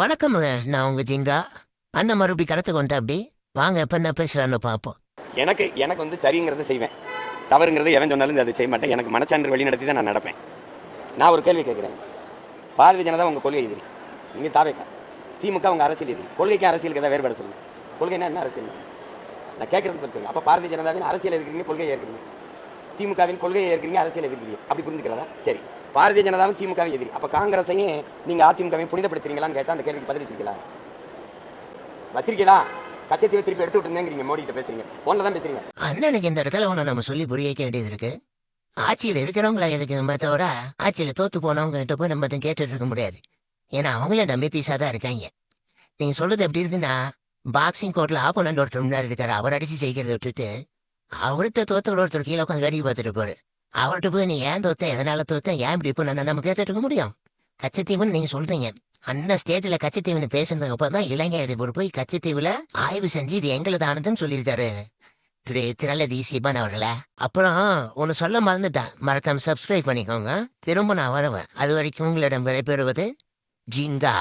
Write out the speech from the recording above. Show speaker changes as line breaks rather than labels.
வணக்கமுங்க. நான் உங்க ஜிங்கா அண்ணன் மறுபடி கடத்துக்கு கொண்டா அப்படி வாங்க எப்ப என்ன பேசுறான்னு பார்ப்போம்.
எனக்கு எனக்கு வந்து சரிங்கிறத செய்வேன். தவறுங்கிறது எவன் சொன்னாலும் அதை செய்ய மாட்டேன். எனக்கு மனச்சான்று வழி நடத்தி தான் நான் நடப்பேன். நான் ஒரு கேள்வி கேட்குறேன். பாரதிய ஜனதா உங்கள் கொள்கை எதிரி. நீங்கள் தாவேக்கா திமுக அவங்க அரசியல் எதிரி. கொள்கைக்கு அரசியலுக்கு ஏதாவது வேறுபாடு சொல்லுங்க. கொள்கைனா என்ன அரசியல்? நான் கேட்குறது பற்றி சொல்லுங்க. அப்போ பாரதிய ஜனதாவின் அரசியல் எதிர்க்கிறீங்க கொள்கையை ஏற்கிறீங்க திமுகவின் கொள்கையை ஏற்கிறீங்க அரசியல் எதிர்க்கிறீங்க. அப்படி புரிஞ்சுக்கிறதா சரி. பாரதிய ஜனதாவும் திமுகவும் எதிரி. அப்போ காங்கிரஸையும் நீங்கள் அதிமுகவையும் புனிதப்படுத்துறீங்களான்னு கேட்டால் அந்த கேள்விக்கு பதில் வச்சிருக்கலாம் வச்சிருக்கீங்களா? கச்சத்தீவை திருப்பி எடுத்து விட்டுருந்தேங்கிறீங்க மோடி கிட்ட பேசுறீங்க. ஃபோனில் தான் பேசுறீங்க.
அண்ணனுக்கு இந்த இடத்துல ஒன்று நம்ம சொல்லி புரிய வைக்க வேண்டியது இருக்கு. ஆட்சியில் இருக்கிறவங்கள எதுக்கு நம்ம தவிர ஆட்சியில் தோத்து போனவங்க கிட்ட போய் நம்ம அதை கேட்டுட்டு இருக்க முடியாது. ஏன்னா அவங்களே நம்பி பீஸாக தான் இருக்காங்க. நீங்கள் சொல்றது எப்படி இருக்குன்னா பாக்ஸிங் கோர்ட்டில் ஆப்போனண்ட் ஒருத்தர் முன்னாடி இருக்காரு. அவர் அடிச்சு செய்கிறத விட்டுட்டு அவர்கிட்ட தோத்த ஒருத்தர் கீழே உட்காந்து வேடிக்கை பார்த்துட்டு இருப்பாரு. அவர்கிட்ட போய் நீ ஏன் தோத்த? எதனால தோத்த? ஏன் இப்படி இப்போ நம்ம கேட்டுட்டு இருக்க முடியும். கச்சத்தீவுன்னு நீங்க சொல்றீங்க. அண்ணன் ஸ்டேஜ்ல கச்சத்தீவுன்னு பேசுனதுக்கு அப்புறம் தான் இலங்கை அதிபர் போய் கச்சத்தீவுல ஆய்வு செஞ்சு இது எங்களுதானதுன்னு சொல்லியிருக்காரு. திரு திரளதி சீபன் அவர்களே. அப்புறம் ஒன்று சொல்ல மறந்துட்டேன். மறக்காம சப்ஸ்கிரைப் பண்ணிக்கோங்க. திரும்ப நான் வருவேன். அது வரைக்கும் உங்களிடம் விடைபெறுவது ஜிங்கா